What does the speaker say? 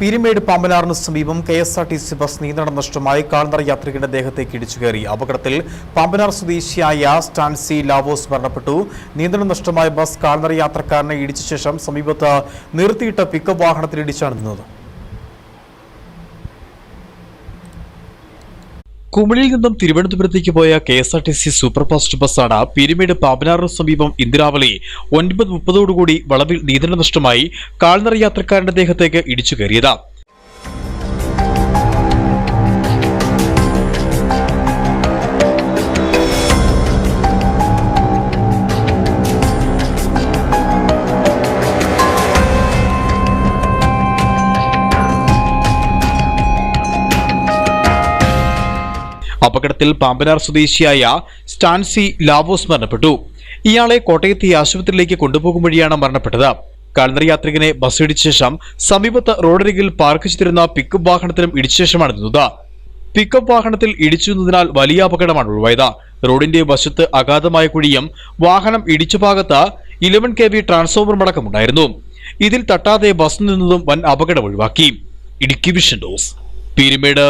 പീരുമേട് പാമ്പനാറിന് സമീപം K S R T C bus നിയന്ത്രണം നഷ്ടമായി. കാൽനട യാത്രികരുടെ ദേഹത്തേക്ക് ഇടിച്ചു കയറി അപകടത്തിൽ പാമ്പനാർ സ്വദേശിയായ സ്റ്റാൻസി ലാവോസ് മരണപ്പെട്ടു. നിയന്ത്രണം നഷ്ടമായ ബസ് കാൽനട യാത്രക്കാരനെ ഇടിച്ച ശേഷം സമീപത്ത് നിർത്തിയിട്ട പിക്കപ്പ് വാഹനത്തിൽ ഇടിച്ചാണ് നിന്നത്. കുമിളിയിൽ നിന്നും തിരുവനന്തപുരത്തേക്ക് പോയ K S R T C superfast ബസ്സാണ് പിരിമേട് പാമ്പനാറിന് സമീപം ഇന്ദിരാവലി ഒൻപത് മുപ്പതോടുകൂടി വളവിൽ നിയന്ത്രണ നഷ്ടമായി കാൽനട യാത്രക്കാരന്റെ ദേഹത്തേക്ക് ഇടിച്ചു കയറിയത്. അപകടത്തിൽ പാമ്പനാർ സ്വദേശിയായ സ്റ്റാൻസി ലാവോസ് മരണപ്പെട്ടു. ഇയാളെ കോട്ടയത്തെ ആശുപത്രിയിലേക്ക് കൊണ്ടുപോകും വഴിയാണ് മരണപ്പെട്ടത്. കാൽനട യാത്രികനെ ബസ് ഇടിച്ച ശേഷം സമീപത്ത് റോഡരികിൽ പാർക്ക് ചെയ്തിരുന്ന പിക്കപ്പ് വാഹനത്തിലും ഇടിച്ച ശേഷമാണ് നിന്നത് പിക്കപ്പ് വാഹനത്തിൽ ഇടിച്ചുന്നതിനാൽ വലിയ അപകടമാണ് ഒഴിവായത്. റോഡിന്റെ വശത്ത് അഗാധമായ കുഴിയും വാഹനം ഇടിച്ച ഭാഗത്ത് ഇലവൻ കെ വി ട്രാൻസ്ഫോമർ അടക്കമുണ്ടായിരുന്നു ഇതിൽ തട്ടാതെ ബസ് നിന്നതും വൻ അപകടം ഒഴിവാക്കി. ഇടുക്കി വിഷൻ ഡോസ് പീരുമേട്.